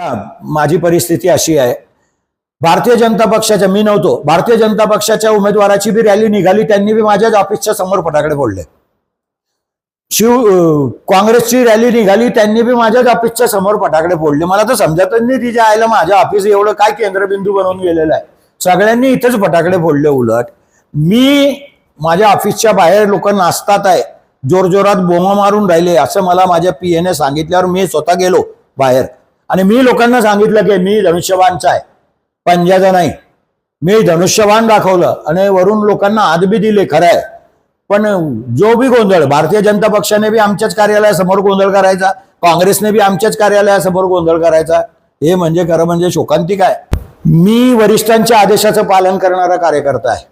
माझी परिस्थिती अशी आहे. भारतीय जनता पक्षाच्या मी नव्हतो. भारतीय जनता पक्षाच्या उमेदवाराची बी रॅली निघाली त्यांनी बी माझ्याच ऑफिसच्या समोर फटाकडे फोडले. शिव काँग्रेसची रॅली निघाली त्यांनी बी माझ्याच ऑफिसच्या समोर फटाकडे फोडले. मला तर समजतच नाही तिच्या आईला माझ्या ऑफिस एवढं काय केंद्रबिंदू बनवून गेलेलं आहे. सगळ्यांनी इथंच फटाकडे फोडले उलट. मी माझ्या ऑफिसच्या बाहेर लोक नाचतात आहे. जोरजोरात बोमा मारून राहिले असं मला माझ्या पीएने सांगितल्यावर मी स्वतः गेलो बाहेर. आणि मी लोकांना सांगितलं की मी धनुष्यबाणचा आहे. पंजाचा नाही. मी धनुष्यबाण दाखवलं आणि वरून लोकांना आदबी दिले खरं आहे पण जो बी गोंधळ भारतीय जनता पक्षाने बी आमच्याच कार्यालयासमोर गोंधळ करायचा काँग्रेसने बी आमच्याच कार्यालयासमोर गोंधळ करायचा हे म्हणजे खरं म्हणजे शोकांतिक आहे. मी वरिष्ठांच्या आदेशाचं पालन करणारा कार्यकर्ता आहे.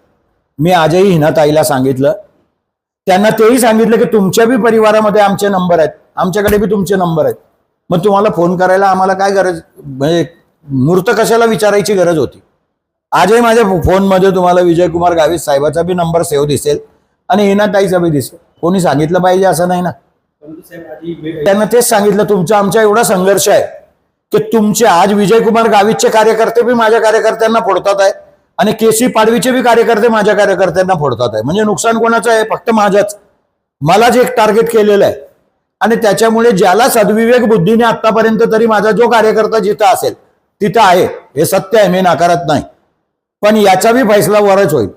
मी आजही हिनाताईला सांगितलं. त्यांना तेही सांगितलं की तुमच्या बी परिवारामध्ये आमचे नंबर आहेत. आमच्याकडे बी तुमचे नंबर आहेत. मग तुम्हाला फोन करायला आम्हाला काय गरज? म्हणजे मूर्त कशाला विचारायची गरज होती? आजही माझ्या फोनमध्ये तुम्हाला विजयकुमार गावित साहेबाचा बी नंबर सेव्ह दिसेल आणि हिनाताईचा बी दिसेल. कोणी सांगितलं पाहिजे असं नाही ना? त्यांना तेच सांगितलं तुमचा आमचा एवढा संघर्ष आहे की तुमचे आज विजयकुमार गावितचे कार्यकर्ते बी माझ्या कार्यकर्त्यांना फोडतात आहे आणि केसी पाडवीचे बी कार्यकर्ते माझ्या कार्यकर्त्यांना फोडतात आहे. म्हणजे नुकसान कोणाचं आहे? फक्त माझंच. मलाच एक टार्गेट केलेलं आहे आणि त्याच्यामुळे ज्याला सद्विवेक बुद्धीने आतापर्यंत तरी माझा जो कार्यकर्ता जिथं असेल तिथं आहे. हे सत्य आहे मी नाकारत नाही. पण याचा बी फैसला वरच होईल.